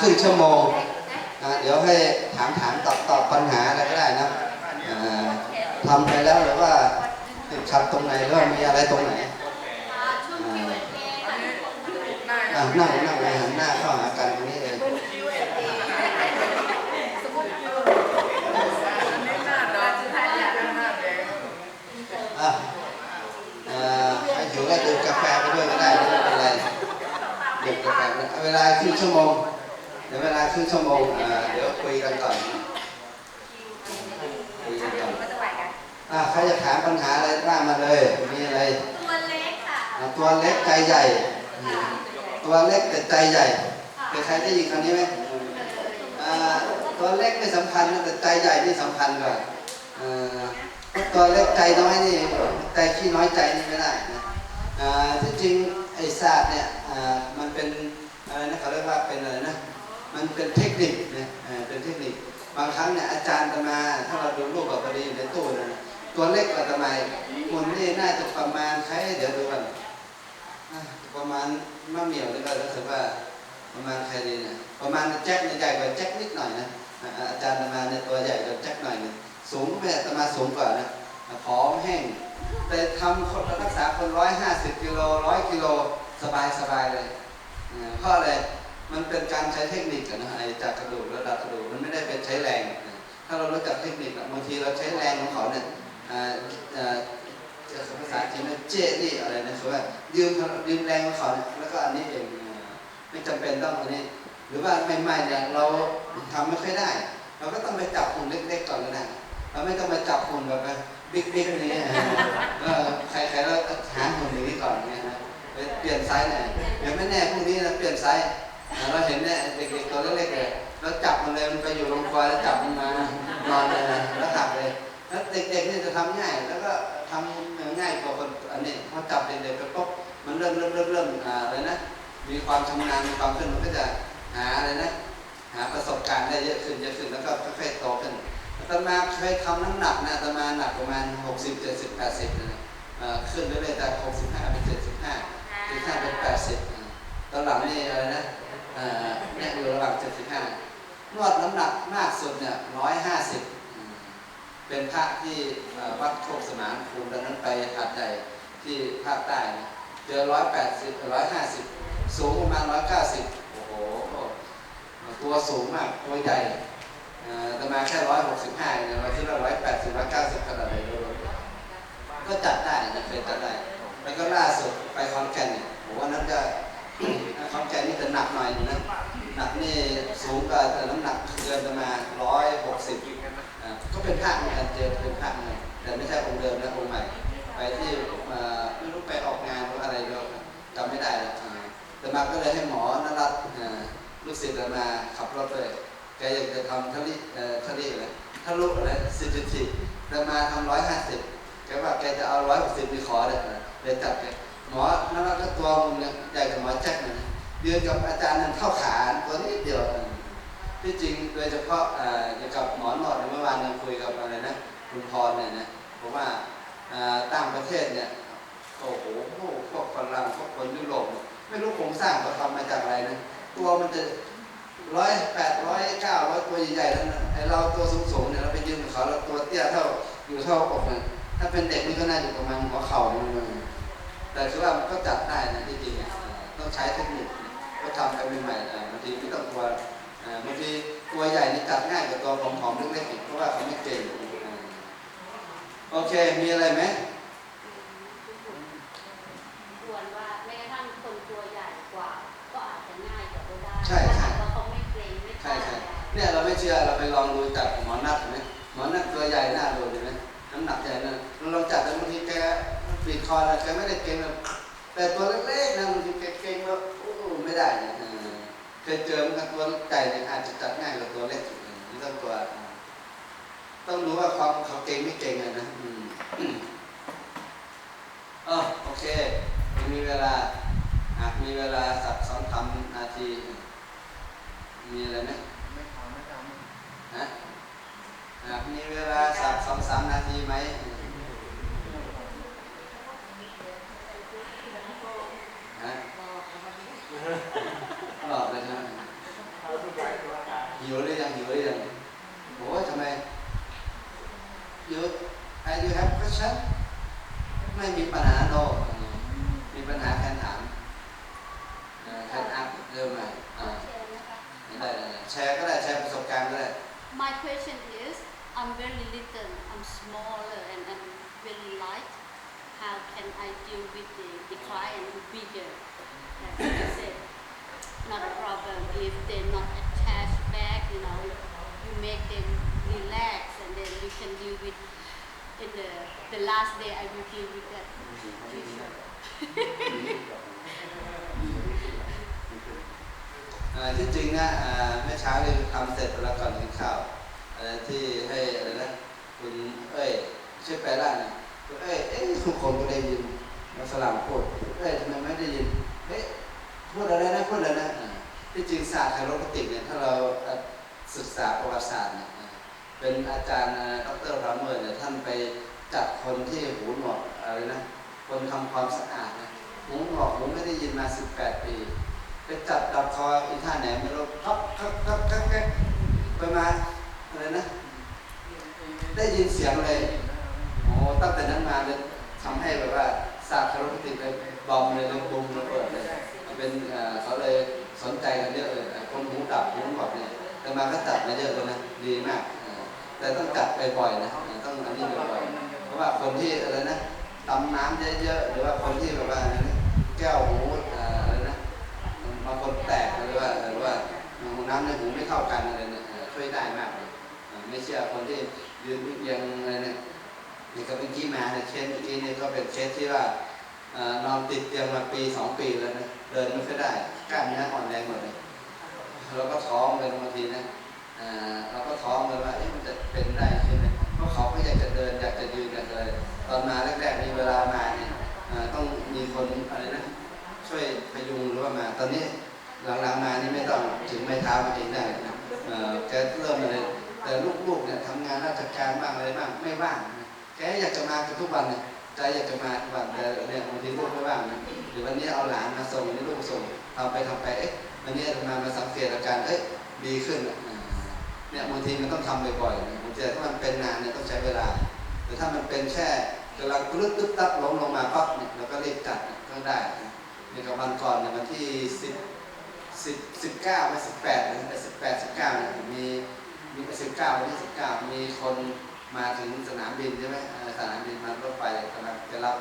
ครึ่งชั่วโมงอ่าเดี๋ยวให้ถามถามตอบตอบปัญหาอะไรก็ได้นะอ่าทำไปแล้วหรือว่าติดขัดตรงไหนหรือว่ามีอะไรตรงไหนอ่านั่งนั่งเลยหันหน้าเข้าหากันตรงนี้เลยอะเอ่อใครหิวก็ดื่มกาแฟไปด้วยก็ได้ไม่เป็นไรดื่มกาแฟไปเอาเวลาครึ่งชั่วโมง เดี๋ยวเวลาครึ่งชั่วโมงเอ่อเดี๋ยวคุยกันก่อนคุยกันก่อนอะใครจะถามปัญหาอะไรบ้างมาเลย มีอะไร ตัวเล็กค่ะอะตัวเล็กใจใหญ่ ตัวเล็กแต่ใจใหญ่เคยใครได้ยินคำนี้ไหมอ่าตัวเล็กไม่สำคัญนะแต่ใจใหญ่นี่สำคัญกว่าอ่าตัวเล็กใจน้อยนี่ใจขี้น้อยใจนี่ไม่ได้นะอ่าที่จริงไอ้ศาสตร์เนี่ยอ่ามันเป็นอะไรนะเขาเรียกว่าเป็นอะไรนะ มันเป็นเทคนิคนะเป็นเทคนิค บางครั้งเนี่ยอาจารย์จะมา ถ้าเราดูรูปแบบพอดีในตู้นะตัวเล็กกว่าทำไมมุนนี่น่าจะประมาณใครเดี๋ยวดูกันประมาณมะเหมี่ยวนี่ก็รู้สึกว่าประมาณใครดีเนี่ยประมาณแจ็คเนี่ยใหญ่กว่าแจ็คนิดหน่อยนะอาจารย์อามาเนี่ยตัวใหญ่กว่าแจ็คหน่อยนึงสูงไม่อาตมาสูงกว่านะผอมแห้งแต่ทำคนรักษาคนร้อยห้าสิบกิโลร้อยกิโลสบายสบายเลยเพราะอะไร มันเป็นการใช้เทคนิคนะไอ้จากกระดูกระดับกระดูกมันไม่ได้เป็นใช้แรง ถ้าเรารู้จักเทคนิคบางทีเราใช้แรงของเขาเนี่ยภาษาจีนเจนี่อะไรนะคือว่ายืมยืมแรงของเขาเนี่ยแล้วก็อันนี้เองไม่จำเป็นต้องอันนี้ หรือว่าใหม่ๆเนี่ยเราทำไม่ค่อยได้ เราก็ต้องไปจับหุ่นเล็กๆก่อนก็ได้เราไม่ต้องไปจับหุ่นแบบบิ๊กๆนี้อ่าเออใครๆเราหาหุ่นอย่างนี้ก่อนเนี่ยนะไปเปลี่ยนไซส์หน่อยเดี๋ยวไม่แน่พรุ่งนี้เราเปลี่ยนไซส์ เราเห็นเนี่ยเด็กๆตัวเล็กๆเลยเราจับมันเลยมันไปอยู่ลงคอยแล้วจับมันมานอนเลยนะแล้วหักเลยแล้วเด็กๆนี่จะทำง่าย แล้วก็ทำง่ายกว่าคนอันนี้พอจับเด็กๆไปปุ๊บมันเริ่มเริ่มเริ่มเริ่มอ่าอะไรนะมีความชำนาญมีความขึ้นมันก็จะหาอะไรนะหาประสบการณ์ได้เยอะขึ้นเยอะขึ้นแล้วก็ค่อยๆโตขึ้นตมาเคยทำน้ำหนักนะอาตมาหนักประมาณ 60 70 80นะเอ่อขึ้นเรื่อยๆจาก65เป็น75 75เป็น80ตอนหลังนี่อะไรนะ เนี่ยอยู่ระหว่าง75นวดน้ำหนักมากสุดเนี่ย150เป็นพระที่วัดโคกสมานภูมิตอนนั้นไปหาดใหญ่ที่ภาคใต้เจอร้อยแปดสิบร้อยห้าสิบสูงประมาณร้อยเก้าสิบโอ้โหตัวสูงมากตัวใหญ่แต่มาแค่ร้อยหกสิบห้าเนี่ยเราคิดว่าร้อยแปดสิบร้อยเก้าสิบขนาดไหนเราก็จัดได้นะเคยจัดได้แล้วก็ล่าสุดไปคอนแก่นเนี่ยผมว่านั้นจะ คอนแก่นนี่จะหนักหน่อยนึงนะหนักนี่สูงกว่าแต่น้ำหนักเกินประมาณร้อยหกสิบอ่าก็เป็นพระเหมือนกันเจอเป็นพระเหมือนแต่ไม่ใช่องค์เดิมนะองค์ใหม่ ไปที่อ่อไม่รู้ไปออกงานหรืออะไรเราจำไม่ได้แล้วอ่าแต่มาก็เลยให้หมอนรัตน์อ่าลูกศิษย์มาขับรถเลยแกอยากจะทำทะลิทะลิอะไรทะลุอะไรสิบสิบสิบแต่มาทำร้อยห้าสิบแกว่าแกจะเอาร้อยหกสิบไปขอเลยเลยจัดแก หมอนรัตน์ก็ตัวมึงเนี่ยใหญ่กว่าหมอแจ็คเลยนะยืนกับอาจารย์นั่นเท่าขาตัวนี้เดียวที่จริงโดยเฉพาะเอ่อเกี่ยวกับหมอนวดเนี่ยเมื่อวานเราคุยกับอะไรนะคุณพรเนี่ยนะผมว่าเอ่อต่างประเทศเนี่ยโอ้โหพวกพวกฝรั่งพวกคนยุโรปไม่รู้โครงสร้างเขาทำมาจากอะไรนะตัวมันจะร้อยแปดร้อยเก้าร้อยตัวใหญ่ๆแล้วนะไอเราตัวสูงๆเนี่ยเราไปยืนกับเขาเราตัวเตี้ยเท่าอยู่เท่าอกเนี่ยถ้าเป็นเด็กนี่ก็น่าจะประมาณหัวเข่ามัน แต่คือว่ามันก็จัดได้นะที่จริงอะต้องใช้เทคนิคก็ทำไปใหม่ๆอะบางทีไม่ต้องกลัวอ่าบางทีตัวใหญ่นี่จับง่ายกว่าตัวผอมๆเล็กๆอีกเพราะว่าเขาไม่เก่งอ่าโอเค มีอะไรไหมควรว่าแม้กระทั่งคนตัวใหญ่กว่าก็อาจจะง่ายกว่าก็ได้ใช่ใช่ถ้าหากว่าเขาไม่เกรงไม่กใช่ล้าใช่เนี่ยเราไม่เชื่อเราไปลองดูจากหมอนัท ปีกคอแล้วแกไม่ได้เก่งแบบแต่ตัวเล็กๆนะบางทีแกเก่งแบบโอ้ไม่ได้เนี่ยอ่าเคยเจอเหมือนกันตัวใหญ่เนี่ยอาจจะจับง่ายกว่าตัวเล็กอยู่นี่ต้องตัว ต้องรู้ว่าความเขาเก่งไม่เก่งอะนะอืมเออโอเคยังมีเวลาหากมีเวลาสักสองสามนาที มีอะไรไหมไม่ถามไม่ถามฮะหากมีเวลาสักสองสามนาทีไหม ตลอดเลยใช่ไหมหิวหรือยังหิวหรือยังโอ้ทำไม you and you have question ไม่มีปัญหาโลกมีปัญหาแค่ถามแค่อัพเริ่มใหม่ได้แชร์ก็ได้แชร์ประสบการณ์ก็ได้ My question is I'm very little I'm smaller and I'm very light How can I deal with the, the client bigger. As I said, not a problem if they're not attached back, you know, you make them relax and then you can deal with in the the last day I will deal with that issue. อ่าที่จริงนะอ่าเมื่อเช้าที่ทำเสร็จแล้วก่อนกินข้าวอะไรที่ให้อะไรนะคุณเอ้ยช่วยแปลร่างหนะ เอ้ยเอ๊ะทุกคนก็ได้ยินมาฝรั่งพูดเอ้ยทำไมไม่ได้ยินเอ๊ะพูดอะไรนะพูดอะไรนะที่จริงศาสตร์ไคโรปติกเนี่ยถ้าเราศึกษาประวัติศาสตร์เนี่ยเป็นอาจารย์ดรรามเมอร์เนี่ยท่านไปจับคนที่หูหนวกอะไรนะคนทำความสะอาดนะหูหนวกหูไม่ได้ยินมา 18 ปี ไปจับดับคออีท่าไหนไม่รู้ครับครับครับครับไปมาอะไรนะได้ยินเสียงเลย ตั้งแต่นั้นมาเลยทำให้แบบว่าศาสตร์คารุติเลยบอมเลยเลยบุมระเบิดเลยเป็นเอ่อเขาเลยสนใจกันเยอะเลยคนหูดับหูหนวกเนี่ยแต่มาก็จัดมาเยอะเลยนะดีมาก แต่ต้องจัดบ่อยๆนะต้องอันนี้บ่อยๆเพราะว่าคนที่อะไรนะตำน้ำเยอะๆหรือว่าคนที่แบบว่าแก้วหูอ่ออะไรนะบางคนแตกหรือว่าหรือว่าน้ำในหูไม่เข้ากันอะไรเนี่ยช่วยได้มากเลยไม่เชื่อคนที่ยืนเอียงอะไรเนี่ย นี่ก็เมื่อกี้มาเนี่ยเคสเมื่อกี้นี่ก็เป็นเคสที่ว่านอนติดเตียงมาปีสองปีแล้วนะเดินไม่ค่อยได้กล้ามเนื้ออ่อนแรงหมดเลยเราก็ท้องเลยบางทีนะเราก็ท้องเลยว่าเอ๊ะมันจะเป็นได้ใช่ไหมเพราะเขาก็อยากจะเดินอยากจะยืนอยากจะอะไรตอนมาแรกๆมีเวลามาเนี่ยต้องมีคนอะไรนะช่วยพยุงหรือว่ามา ตอนนี้หลังๆมานี่ไม่ต้องถึงไม้เท้ามาเองได้นะเอ่อแกเริ่มมาเลยแต่ลูกๆเนี่ยทำงานราชการบ้างอะไรบ้างไม่ว่างนะ แกอยากจะมาทุกวันเนี่ยใจอยากจะมาทุกวันแต่เนี่ยบางทีลูกไม่ว่างนะหรือวันนี้เอาหลานมาส่งนี่ลูกส่งทำไปทำไปเอ๊ะวันนี้มามาสังเกตอาการเอ๊ะดีขึ้นอะเนี่ยบางทีมันต้องทำบ่อยๆนะบางทีถ้ามันเป็นนานเนี่ยต้องใช้เวลาแต่ถ้ามันเป็นแค่กำลังกรึ๊บตึ๊บตับล้มลงมาปั๊บเนี่ยเราก็รีบจัดก็ได้ในกับวันก่อนเนี่ยวันที่สิบสิบสิบเก้าไปสิบแปดนะแต่สิบแปดสิบเก้าเนี่ยมีมีไปสิบเก้าวันที่สิบเก้ามีคน มาถึงสนามบินใช่ไหมสนามบินมารถไฟกำลังจะรับ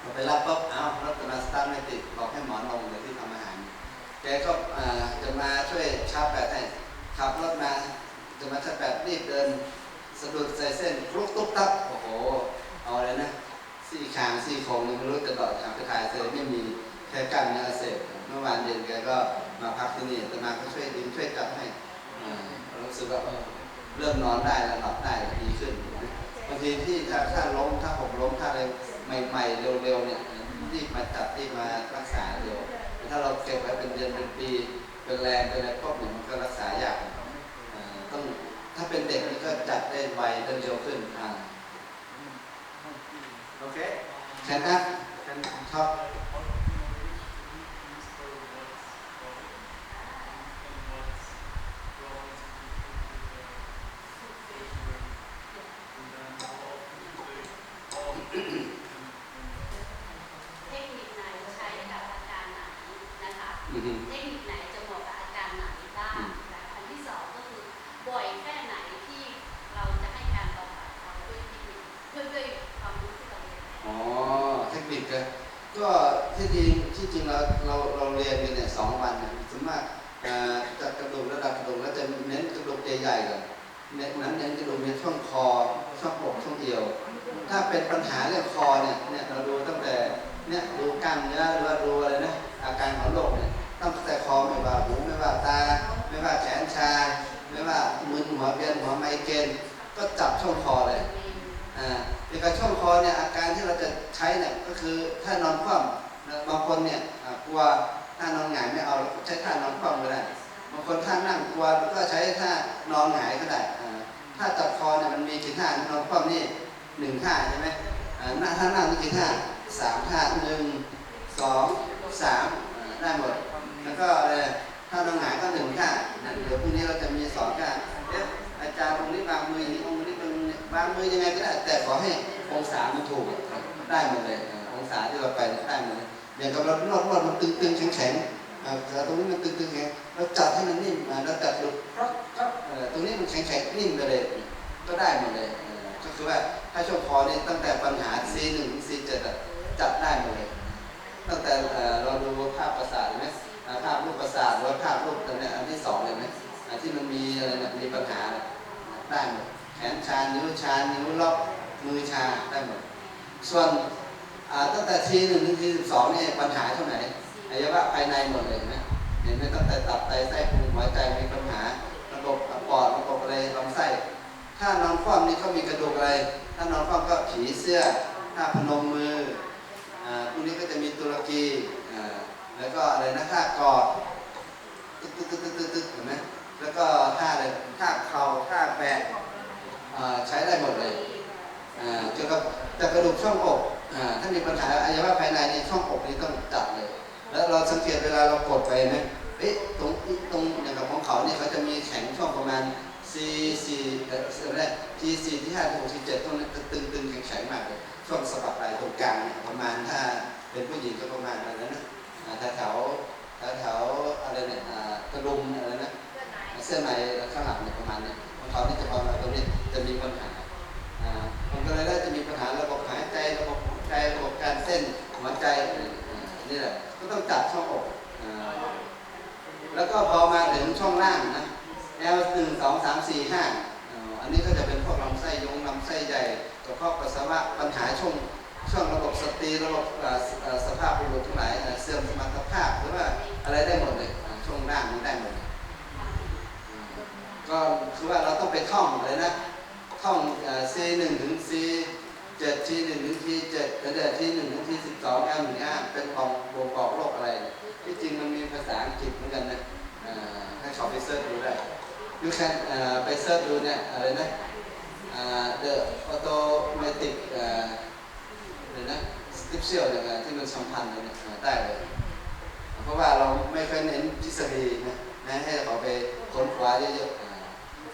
พอไปรับปุ๊บเอ้ารถกำลังสตาร์ทไม่ติดบอกให้หมอนลงเดี๋ยวที่ทำอาหารแกก็จะมาช่วยชาร์จแบตให้ขับรถมาจะมาชาร์จแบตรีบเดินสะดุดใส่เส้นคลุกตุ๊บตับโอ้โหเอาอะไรนะซี่คางซี่โครงไม่รู้จะต่อทางไปถ่ายเซลไม่มีแค่กล้ามเนื้อเสบเมื่อวานเย็นแกก็มาพักที่นี่แต่มาก็ช่วยดึงช่วยจับให้อ่ารู้สึกว่า เริ่มนอนได้แล้วหลับได้ดีขึ้นบางทีที่ถ้าถ้าล้มถ้าหกล้มถ้าอะไรใหม่ๆเร็วๆเนี่ยรีบมาจับรีบมารักษาเร็วถ้าเราเก็บไว้เป็นเดือนเป็นปีเป็นแรงเป็นอะไรพวกนี้มันก็รักษายากต้องถ้าเป็นเด็กนี่ก็จัดได้ไวได้เร็วขึ้นอ่า Okay. Can I can talk? Technique ไหนใช้กับอาการไหนนะคะ Mhm. เทคนิคไหนจะเหมาะกับอาการไหนบ้างนะคะอันที่สองก็คือบ่อยแค่ไหนที่เราจะให้การบำบัดเขาด้วยเทคนิคเพื่อด้วยความรู้ที่เราเรียน อ๋อ เทคนิคเลยก็ที่จริงที่จริงเราเราเราเรียนกันเนี่ยสองวันเนี่ยส่วนมากจัดกระดูกระดับกระดูกแล้วจะเน้นกระดูกใหญ่ๆก่อนเน้นนั้นเน้นกระดูกในช่วงคอช่วงอกช่วงเอวถ้าเป็นปัญหาเรื่องคอเนี่ยเนี่ยเราดูตั้งแต่เนี่ยดูกล้ามเนื้อหรือว่าดูอะไรนะอาการของโรคเนี่ยตั้งแต่คอไม่ว่าหูไม่ว่าตา ไม่ว่าแขนชา ไม่ว่ามึนหัวเวียนหัวไมเกรนก็จับช่วงคอเลย ในการช่วงคอเนี่ยอาการที่เราจะใช้เนี่ยก็คือถ้านอนคว่ำบางคนเนี่ยกลัวถ้านอนหงายไม่เอาใช้ท่านอนคว่ำก็ได้บางคนท่านั่งกลัวก็ใช้ท่านอนหงายก็ได้อ่าถ้าจับคอเนี่ยมันมีกี่ท่านอนคว่ำนี่หนึ่งท่าใช่ไหมหน้าท่านั่งมีกี่ท่าสามท่าหนึ่งสองสามได้หมด แล้วก็อะไรถ้านอนหงายก็หนึ่งท่าเดี๋ยวพรุ่งนี้เราจะมีสองท่าางมือยังไงก็ได้ แต่ขอให้องศามันถูกได้หมดเลยองศาที่เราไปได้หมดเลยอย่างกับเรานวดนวดมันตึงๆแข็งๆอ่าแต่ตรงนี้มันตึงๆแข็งเราจับให้มันนิ่มเราจับดูครับครับตรงนี้มันแข็งๆนิ่มไปเลย ก็ได้หมดเลยก็คือว่าถ้าช่วงคอนี่ตั้งแต่ปัญหา C1 ถึง C7 อะจัดได้หมดเลย ตั้งแต่เราดูภาพประสาทไหมภาพรูปประสาทหรือว่าภาพรูปตัวเนี้อันที่สองเลยไหมอ่าที่มันมีอะไรมีปัญหาได้หมด นชา นิ้วชา นิ้วล็อก มือชา ได้หมด ส่วนตั้งแต่ทีหนึ่งถึงทีสิบสองเนี่ยปัญหาเท่าไหนอวัยวะภายในหมดเลยนไหมเห็นไหมตั้งแต่ตับไตไส้พุงหัวใจมีปัญหา ระบบปอดระบบอะไรลำไส้ ถ้านอนคว่ำนี่เขามีกระดูกอะไร ถ้านอนคว่ำก็ผีเสื้อ ถ้าพนมมืออ่าพวกนี้ก็จะมีตุรกีอ่าแล้วก็อะไรนะท่ากอดตึ๊กตึ๊กตึ๊กตึ๊กเห็นไหมแล้วก็ท่าอะไรท่าเข่าท่าแบะ ใช้ได้หมดเลยอ่าเกี่ยวกับแต่กระดูกช่องอกอถ้ามีปัญหาอวัยวะภายในนี่ช่องอกนี่ต้องจัดเลย แล้วเราสังเกตเวลาเรากดไปไหมเอ๊ะตรงตรงอย่างกับของเขาเนี่ยเขาจะมีแข็งช่องประมาณ C C เอ่ออะไร G C ที่ห้าที่หกที่เจ็ดตรงนี้ตึงตึงแข็งแข็งมากเลยช่วงสะบักไหล่ตรงกลางเนี่ยประมาณถ้าเป็นผู้หญิงก็ประมาณอะไรนะอ่าแถวแถวแถวแถวอะไรเนี่ยกระดุมอะไรนะเสื้อในข้างหลังเนี่ยประมาณเนี่ย ของเขาที่จะมาณตรงนี้จะมีปัญหาอ่ามันก็เลยได้จะมีปัญหาระบบหายใจระบบหัวใจระบบการเต้นหัวใจอ่านี่แหละก็ต้องจัดช่องอกอ่าแล้วก็พอมาถึงช่องล่างนะ L หนึ่งสองสามสี่ห้าอันนี้ก็จะเป็นพวกลำไส้ยงลำไส้ใหญ่กระเพาะปัสสาวะปัญหาช่วงช่วงระบบสตรีระบบอ่อสภาพบุรุษทั้งหลายเสื่อมสมรรถภาพหรือว่าอะไรได้หมดเลยช่วงล่างมันได้หมด ก็คือว่าเราต้องไปท่องเลยนะท่อง C หนึ่งถึง C เจ็ด T หนึ่งถึง T เจ็ดแล้วเดี๋ยว T หนึ่งถึง T สิบสอง L หนึ่งห้าเป็นของบ่งบอกโรคอะไร ที่จริงมันมีภาษาอังกฤษเหมือนกันนะให้เขาไปเสิร์ชดูได้ you can เอ่ไปเสิร์ชดูเนี่ยอะไรนะ the automatic เอ่ออะไรนะ scripture เนี่ยนะที่มันสัมพันธ์เนี่ยได้เลย เพราะว่าเราไม่ค่อยเน้นทฤษฎีนะนะให้เขาไปค้นคว้าเยอะๆ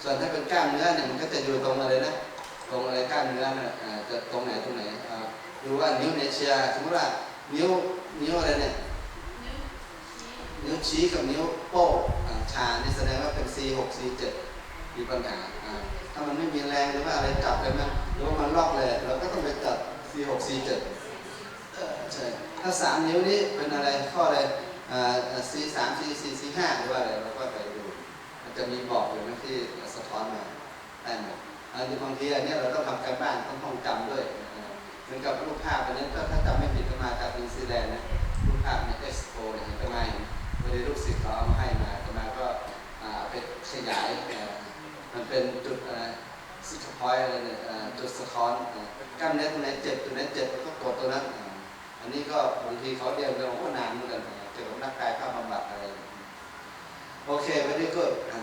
ส่วนถ้าเป็นกล้ามเนื้อเนี่ยมันก็จะอยู่ตรงอะไรนะ ตรงอะไรกล้ามเนื้อเนี่ยจะตรงไหนตรงไหนดูว่านิ้วเนเชียสมมติว่านิ้วนิ้วอะไรเนี่ยนิ้วชี้กับนิ้วโป้งอ่าชานี่แสดงว่าเป็น C6 C7 มีปัญหาถ้ามันไม่มีแรงหรือว่าอะไรจับเลยมันหรือว่ามันล็อกเลยเราก็ต้องไปจับ C6 C7 ใช่ถ้าสามนิ้วนี้เป็นอะไรข้ออะไรอ่า C3 C4 C5 หรือว่าอะไรเราก็ไปดู มันจะมีบอกอยู่นะที่ สะท้อนมาได้หมดอันนี้บางทีอันนี้เราต้องทำการบ้านต้องท่องจำด้วยเหมือนกับรูปภาพอันนี้ก็ถ้าจำไม่ผิดก็มาจากนิวซีแลนด์นะรูปภาพในเอ็กซ์โปเนี่ยเห็นก็มาเห็นพอดีลูกศิษย์เขาเอามาให้มาแต่มาก็ไปขยายมันเป็นจุดอะไรซิกพอยอะไรเนี่ยจุดสะท้อนกล้ามเนื้อตรงไหนเจ็บตรงไหนเจ็บก็กดตรงนั้นอันนี้ก็บางทีเขาเรียนเราก็นานเหมือนกันอ่าเกี่ยวกับนักกายภาพบำบัดอะไรโอเควันนี้ก็อ่า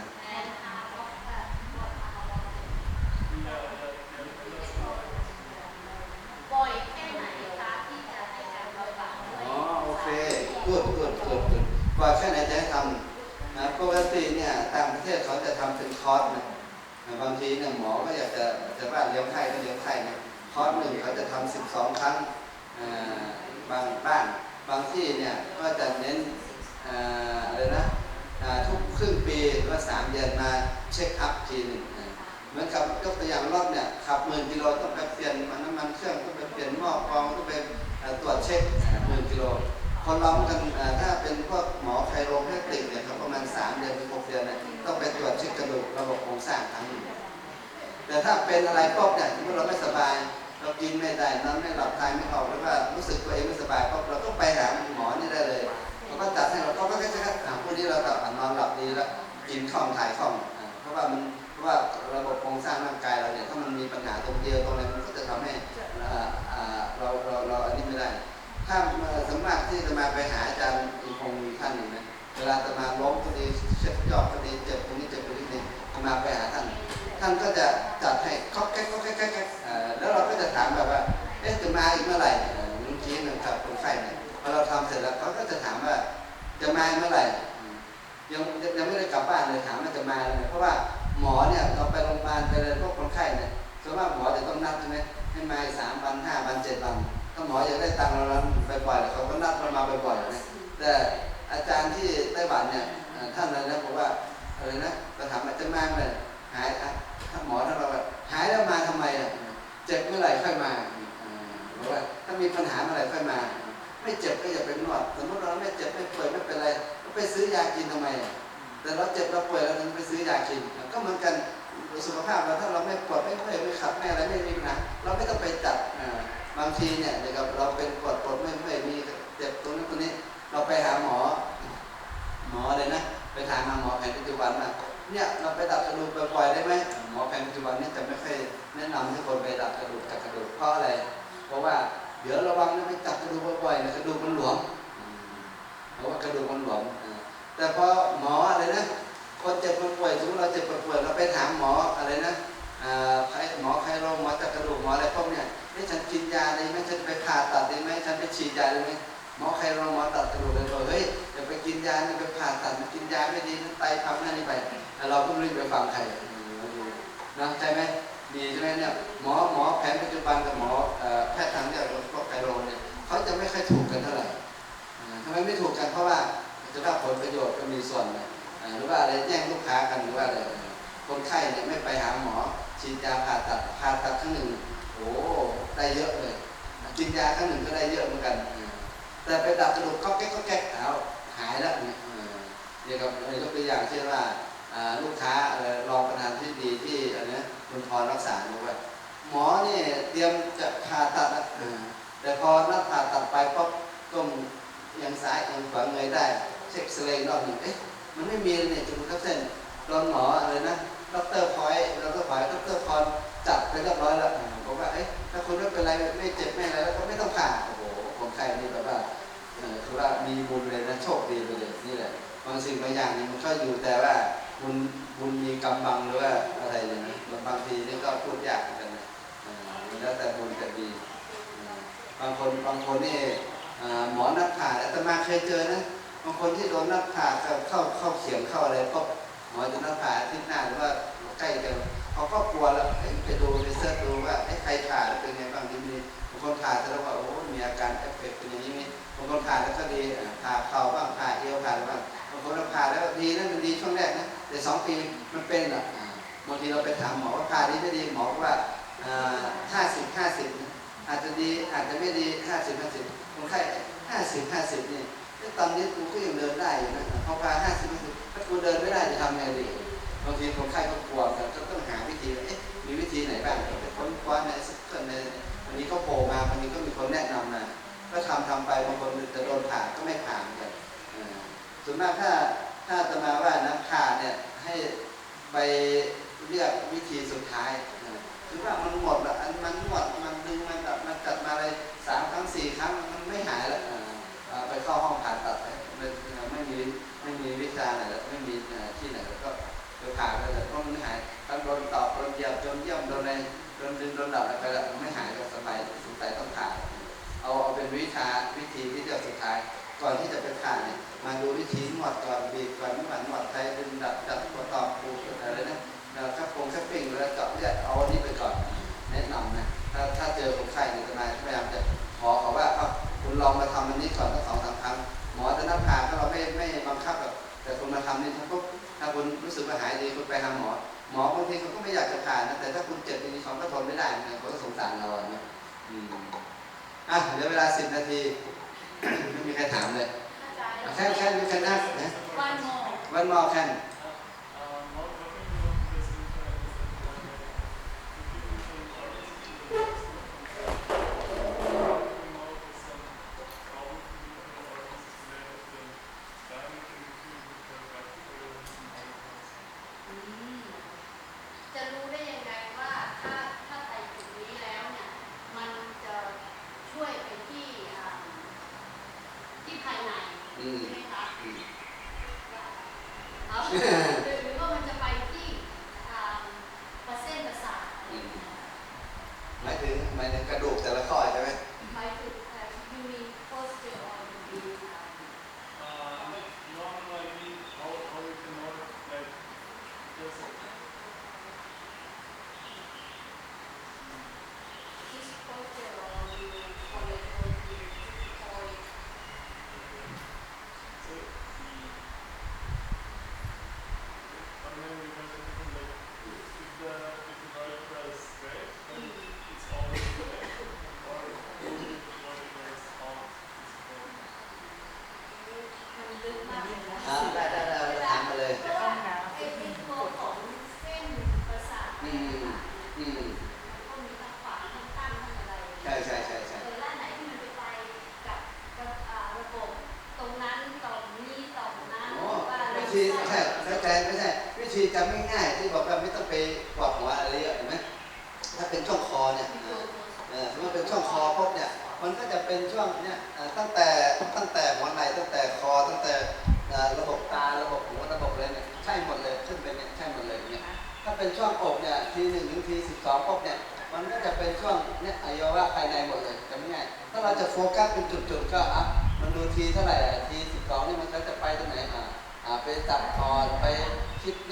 บ่อยแค่ไหนคะที่จะให้การบำบัดด้วย อ๋อโอเคกูดกูดกูดกูดว่าแค่ไหนจะให้ทำนะปกติเนี่ยต่างประ เทศเขาจะทำเป็นคอร์สนะบางทีเนี่ยหมอก็อยากจะจะบ้านเลี้ยงไข้ก็เลี้ยงไข้นะคอร์สหนึ่งเขาจะทำสิบสองครั้งบางบ้าน บางที่เนี่ยก็จะเน้นอะไรนะทุกครึ่งปีหรือว่าสามเดือนมาเช็คอัพทีหนึ่งเหมือนกับยกตัวอย่างรถเนี่ยขับหมื่นกิโลต้องไปเปลี่ยนมันน้ำมันเครื่องต้องไปเปลี่ยนหม้อกรองต้องไปตรวจเช็คหมื่นกิโลคนเรากันถ้าเป็นพวกหมอไคโรแพคติกเนี่ยเขาประมาณสามเดือนถึงหกเดือนเนี่ย ระบบโครงสร้างครั้งหนึ่แต่ถ้าเป็นอะไรปุ๊บเนี่ยสมมติเราไม่สบาย เรากินไม่ได้นอนไม่หลับทายไม่ออกหรือว่ารู้สึกตัวเองไม่สบายปุ๊บเราก็ไปหาหมอนี่ได้เลยเขาก็จัดให้เราเขาก็แค่แค่อ่าพวกนี้เราหลับอะนอนหลับดีแล้วกินคล่องถ่ายคล่องเพราะว่ามันเพราะว่าระบบโครงสร้างร่างกายเราเนี่ยถ้ามันมีปัญหาตรงเดียวตรงไหนมันก็จะทำให้เราเราเราอันนี้ไม่ได้ ถ้าสมมติที่จะมาไปหาอาจารย์อีกคงท่านหนึ่งนะเวลาจะมา ท่านก็จะจัดให้ก๊อกแก๊กก๊อกแก๊กแก๊กแล้วเราก็จะถามแบบว่าเอ๊ะจะมาอีกเมื่อไหร่เอ่อเมื่อกี้หนึ่งกับคนไข้เนี่ยพอเราทำเสร็จแล้วเขาก็จะถามว่าจะมาเมื่อไหร่ยังยังไม่ได้กลับบ้านเลยถามว่าจะมาเลยเพราะว่าหมอเนี่ยเราไปโรงพยาบาลไปเลยพวกคนไข้เนี่ยส่วนมากหมอจะต้องนัดใช่ไหมให้มาสามวันห้าวันเจ็ดวันถ้าหมออยากได้ตังค์เราไปบ่อยเขาก็นัดเรามาบ่อยๆนะแต่อาจารย์ที่ไต้หวันเนี่ยท่านอะไรนะบอกว่าอะไรนะเราถามว่าจะมาเมื่อไหร่หาย เจ็บเมื่อไหร่ค่อยมาอว่าถ้ามีปัญหาเมื่อไหร่ค่อยมา ไม่เจ็บก็อย่าไปนวดสมมติเราไม่เจ็บไม่ป่วยไม่เป็นไรไปซื้อยากินทำไม แต่เราเจ็บเราป่วยเราถึงไปซื้อยากิน ก็เหมือนกันสุขภาพเราถ้าเราไม่ปวดไม่เมื่อยไม่ขับไม่อะไรไม่มีปัญหาเราไม่ต้องไปจับบางทีเนี่ยนะครับเราเป็นปวดปวดไม่เมื่อยมีเจ็บตรงนี้ตรงนี้ เราไปหาหมอ หมอเลยนะ ไปถามหาหมอแผนปัจจุบันนะเนี่ยเราไปดัดกระดูกบ่อยๆได้ไหม มอแผนปัจจุบันเนี่ยจะไม่ค่อยแนะนำให้คนไปดัดกระดูกจัดกระดูกเพราะอะไร เพราะว่าเดี๋ยวระวังนะไปจับกระดูกบ่อยๆนะกระดูกมันหลวมอืมเพราะว่ากระดูกมันหลวมอ่าแต่พอหมออะไรนะคนเจ็บคนป่วยสมมติเราเจ็บป่วยเราไปถามหมออะไรนะอ่าใครหมอใครโรงหมอจัดกระดูกหมออะไรพวกเนี่ยนี่ฉันกินยาได้ไหมฉันไปผ่าตัดได้ไหมฉันไปฉีดยาได้ไหมหมอใครโรงหมอตัดกระดูกเลยบอกเฮ้ยอย่าไปกินยานี่ไปผ่าตัดมันกินยาไม่ดีมันไตพังนั่นนี่ไปแต่เราก็ไม่รู้จะไปฟังใครอืม นะใช่ไหมมีใช่ไหมเนี่ยหมอหมอแผนปัจจุบันกับหมอแพทย์ทางเลือกพวกไคโรเนี่ยเขาจะไม่ค่อยถูกกันเท่าไหร่ทำไมไม่ถูกกันเพราะว่าจะได้ผลประโยชน์ก็มีส่วนนะอ่าหรือว่าอะไรแย่งลูกค้ากันหรือว่าอะไรคนไข้เนี่ยไม่ไปหาหมอฉีดยาผ่าตัดผ่าตัดครั้งหนึ่งโอ้ได้เยอะเลยกินยาครั้งหนึ่งก็ได้เยอะเหมือนกัน แต่ไปดัดกระดูกก็แก๊กก็แก๊กเอาหายแล้วเนี่ยเดี๋ยวกับยกตัวอย่างเช่นว่า ลูกค้าเอ่อรองประธานที่ดีที่อะไรนะคุณพรรักษาบอกว่าหมอเนี่ยเตรียมจะผ่าตัดแต่พอนัดผ่าตัดไปปุ๊บก้มเอียังซ้ายยังขวาเงยได้ เช็คสเลย์รอบหนึ่งเอ๊ะมันไม่มีเลยเนี่ยจุดทับเส้นโดนหมออะไรนะดรพอยดรพอยดรพรจับไปเรียบร้อยแล้วบอกว่าเอ๊ะถ้าคุณไม่เป็นไรไม่เจ็บไม่อะไรแล้วก็ไม่ต้องผ่าโอ้โหคนไข้นี่แบบว่าเออคือว่ามีบุญเลยนะโชคดีไปเลยนี่แหละบางสิ่งบางอย่างนี่มันก็อยู่แต่ว่า บุญบุญมีกำบังหรือว่าอะไรอย่างนี้ยบางทีนี่ก็พูดยากเหมือนกันนะเออมันแล้วแต่บุญแต่ดีบางคนบางคนนี่เอ่อหมอนักผ่าอาตมาเคยเจอนะบางคนที่โดนหน้าผากเข้าเข้าเข้าเขียงเข้าอะไรก็หมอจะหน้าผากอาทิตย์หน้าหรือว่าใกล้กันเขาก็กลัวแล้วไปดูไปเสิร์ชดูว่าไอ้ใครผ่าแล้วเป็นไงบ้างดีมีบางคนผ่าแล้วว่าโอ้มีอาการเอฟเฟกต์เป็นอย่างนี้มีบางคนผ่าแล้วก็ดีผ่าเข่าบ้างผ่าเอวผ่าอะไรบ้างบางคนผ่าแล้วดีนะมัน สองปีมันเป็นอะอ่าบางทีเราไปถามหมอว่าผ่าดีไม่ดีหมอกว่าห้าสิบห้าสิบอาจจะดีอาจจะไม่ดีห้าสิบห้าสิบคนไข้ห้าสิบห้าสิบนี่ตอนนี้กูก็ยังเดินได้อยู่นะพอพาห้าสิบถ้ากูเดินไม่ได้จะทำไงดีบางทีคนไข้ก็กลัวแต่ก็ต้องหาวิธีว่าเอ๊ะมีวิธีไหนบ้างไปค้นคว้าในสักคนในวันนี้ก็โผล่มาวันนี้ก็มีคนแนะนำมาก็ทำทำไปบางคนจะโดนผ่าก็ไม่ผ่าเหมือนกันส่วนมากถ้าถ้าจะมาว่าน้ำผ่าเนี่ย ให้ไปเรียกวิธีสุดท้ายอ่าคือว่ามันหมดละอันมันหมดมันดึงมันแบบมันจัดมาเลยสามครั้งสี่ครั้งมันไม่หายแล้วอ่าเอ่อไปเข้าห้องผ่าตัดไป ไม่ได้นะเขาก็สงสารเราอะนะอืมอะเหลือเวลาสิบนาที ไม่มีใครถามเลยอะแค่แค่แค่นับนะ One more. วันมอแค่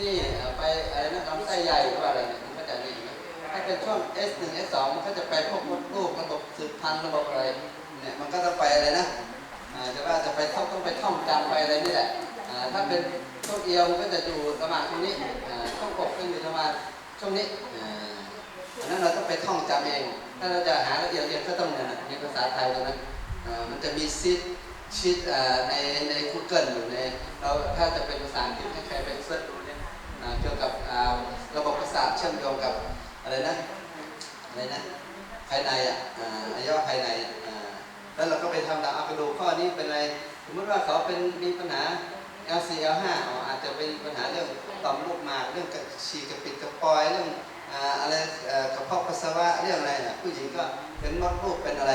ี่ไปอะไรนะลำไส้ใหญ่หรือว่าอะไรเนี่ยมันก็จะนี่ถ้าเป็นช่วง S1 S2 มันก็จะไปพวกมดลูกระบบสืบพันธุ์ระบบอะไรเนี่ยมันก็ต้องไปอะไรนะอ่าจะว่าจะไปท่องต้องไปท่องจำไปอะไรนี่แหละถ้าเป็นช่วงเอวมันก็จะอยู่ประมาณช่วงนี้ช่วงอกก็อยู่ประมาณช่วงนี้อันนั้นเราต้องไปท่องจำเอง ถ้าเราจะหาละเอียดๆก็ต้องเนี่ยนะในภาษาไทยตรงนั้นมันจะมีซิดชีตอ่าในใน Google อยู่ในเราถ้าจะเป็นภาษาอังกฤษให้ใครไปเสิร์ช เกี่ยวกับระบบประสาทเชื่อมโยงกับอะไรนะอะไรนะภายในอะอ่าอวัยะภายในอะแล้วเราก็ไปทำตามเอาไปดูข้อนี้เป็นอะไรสมมติว่าเขาเป็นมีปัญหา LC L5 อ๋ออาจจะเป็นปัญหาเรื่องต่อมลูกหมากเรื่องกระฉีกกระปิดกระปอยเรื่องอะไรกระเพาะปัสสาวะเรื่องอะไรนะผู้หญิงก็เป็นมดลูกเป็นอะไร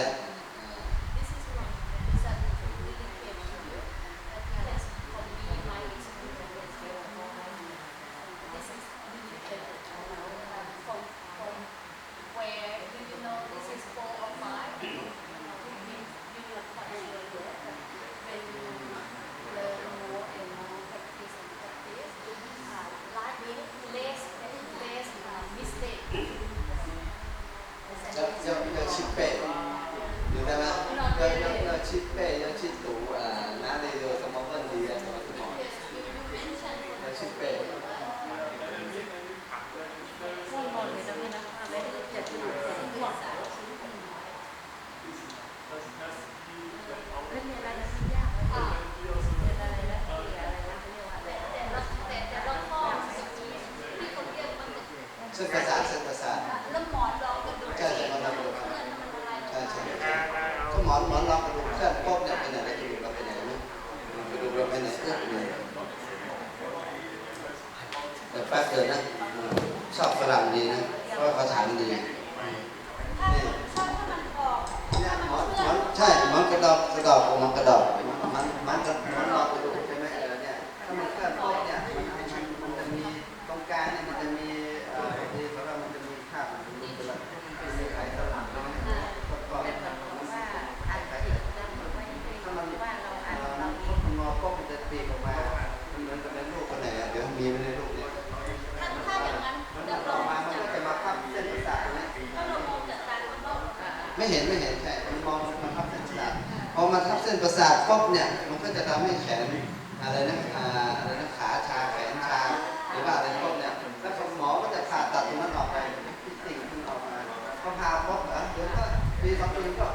หมอนหมอนรองกระดูกเคลื่อนปุ๊บเนี่ยไปไหนกระดูกเราไปไหนนะกระดูกเราไปไหนเสื้อนเลยแต่แป๊บเดียวนะชอบฝรั่งดีนะเพราะว่าเขาถามดีถ้าถ้าถ้ามันออกเนี่ยถ้าหมอนหมอนใช่หมอนกระดอกกระดอกหมอนกระดอกมันมันกระหมอนรองกระดูก เห็นไม่เห็นใช่มันมองมันทับเส้นประสาทพอมาทับเส้นประสาทปุ๊บเนี่ยมันก็จะทำให้แขนอะไรนะอะไรนะขาชาแขนชาหรือว่าอะไรปุ๊บเนี่ยแล้วหมอก็จะผ่าตัดตรงนั้นออกไปที่ติ่งมันออกมาพอผ่าปุ๊บเหรอเดี๋ยวก็มีสองปีก็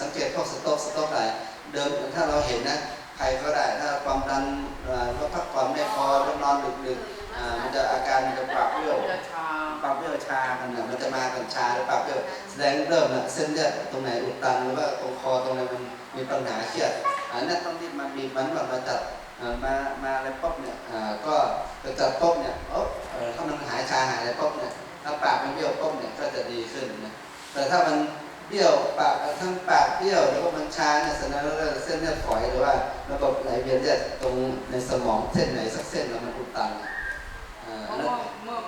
สังเกตพวกสต๊อกสต๊กอะไรเดิมถ้าเราเห็นนะใครก็ได้ถ้าความดันเราพักผ่อนไม่พอแล้วนอนดึกๆมันจะอาการมันจะปรับเรื่องจะชาปรับเรื่องชากันนะมันจะมากันชาหรือปรับเรื่องแสดงเริ่มนะเส้นเลือดตรงไหนอุดตันหรือว่าตรงคอตรงไหนมันมีปัญหาเครียดอันนั้นต้องรีบมาบีบมันมาจัดมามาอะไรปุ๊บเนี่ยก็จะจัดปุ๊บเนี่ยโอ๊ะเอ่อถ้ามันหายชาหายอะไรปุ๊บเนี่ยถ้าปากมันเบี้ยวปุ๊บเนี่ยก็จะดีขึ้นนะแต่ถ้ามัน เบี้ยวปากทั้งปากเบี้ยวแล้วก็มันชาเนี่ยแสดงว่าเส้นเลือดฝอยหรือว่าระบบไหลเวียนเลือดตรงในสมองเส้นไหนสักเส้นแล้วมันอุดตันอ่าเพอันราะนั้นว่าเมื่อ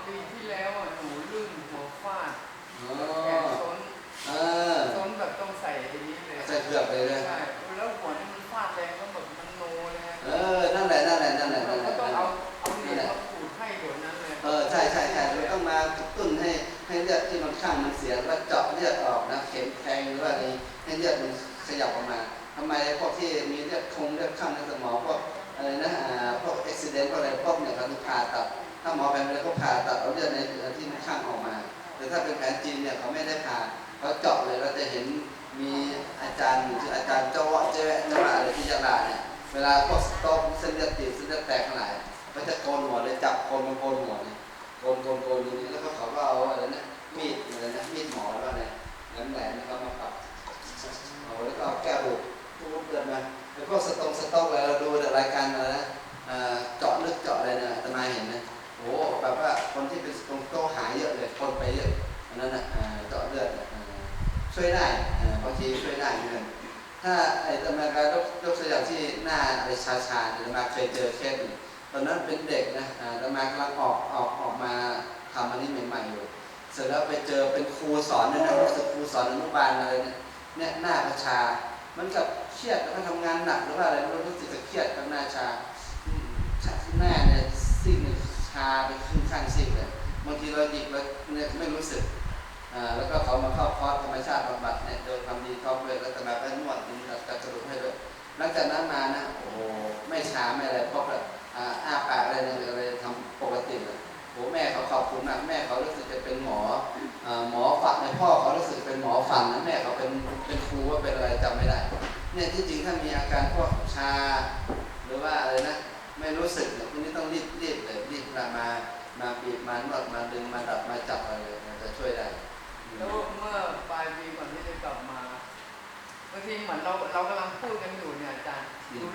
เลือดที่มันข้างมันเสียแล้วเจาะเลือดออกนะเข็มแทงหรือว่าอะไรให้เลือดมันขยับออกมาทำไมพวกที่มีเลือดคงเลือดข้างในสมองพวกอะไรนะพวกอุบิเหตุพวกอะไรพวกเนี่ยเขาต้องผ่าตัดถ้าหมอแผนไทยเขาผ่าตัดเอาเลือดในที่มันข้างออกมาแต่ถ้าเป็นแผนจีนเนี่ยเขาไม่ได้ผ่าเขาเจาะเลยเราจะเห็นมีอาจารย์อยู่ที่อาจารย์เจ้าวะเจ้าแวะเจ้าว่าอะไรที่ยะลาเนี่ยเวลาพวกสต๊อกเส้นเลือดตีบเส้นเลือดแตกทั้งหลายก็จะโกนหัวเลยจับโกนมาโกนหัวเลยโกนโกนโกนอย่างนี้แล้วก็เขาก็เอาอะไรนะ มีดอะไรนะมีดหมอแล้วก็อะไรแหลมแหลมๆแล้วก็มาปรับเอาแล้วก็เอาแก้วบุกปุ๊บเดินมาแล้วพวกสตอกสต๊อกอะไรเราดูแต่รายการอะไรนะเจาะลึกเจาะอะไรนะอาตมาเห็นนะโอ้โหแบบว่าคนที่เป็นสตรงโตหายเยอะเลยคนไปเยอะอันนั้นนะอ่าเจาะเลือดช่วยได้บางทีช่วยได้เหมือนถ้าไอ้ตำนาการยกยกตัวอย่างที่หน้าอะไรชาชาเนี่ยมาเคยเจอเคสหนึ่ตอนนั้นเป็นเด็กนะตำนากำลังออกมาทำอันนี้ใหม่ๆอยู่ เสร็จแล้วไปเจอเป็นครูสอนด้วยนะรู้สึกครูสอนอนุบาลอะไรเนี่ยเนี่ยหน้าประชา มันกับเครียดแล้วก็ทำงานหนักหรือว่าอะไรม่รู้รู้สึกจะเครียดกับหน้าชาชาหน้าเนี่ยซีกหนึ่งชาไปครึ่งข้างซีกเลยบางทีเราหยิบเราเนี่ยไม่รู้สึกอ่าแล้วก็เขามาเข้าคอร์สธรรมชาติบำบัดเนี่ยโดยความดีเขาเลยแล้วแต่มาก็นวดนี่กระดูกให้ด้วยหลังจากนั้นมานะโอ้โหไม่ชาไม่อะไรเพราะแบบอ่าอ้าปากอะไรเนี่ยอะไรทำปกติเลย โอ้แม่เขาขอบคุณมากแม่เขารู้สึกจะเป็นหมอหมอฟันในพ่อเขารู้สึกเป็นหมอฟันนะแม่เขาเป็นเป็นครูว่าเป็นอะไรจำไม่ได้ เนี่ยที่จริงถ้ามีอาการพวกชา หรือว่าอะไรนะไม่รู้สึกเนี่ยพวกนี้ต้องรีบรีบเลยรีบมามามาบีบมานวดมาดึงมาดับมาจับอะไรเลยมันจะช่วยได้แล้วเมื่อปลายปีก่อนที่จะกลับมาบางทีเหมือนเราเรากำลังพูดกันอยู่เนี่ยอาจารย์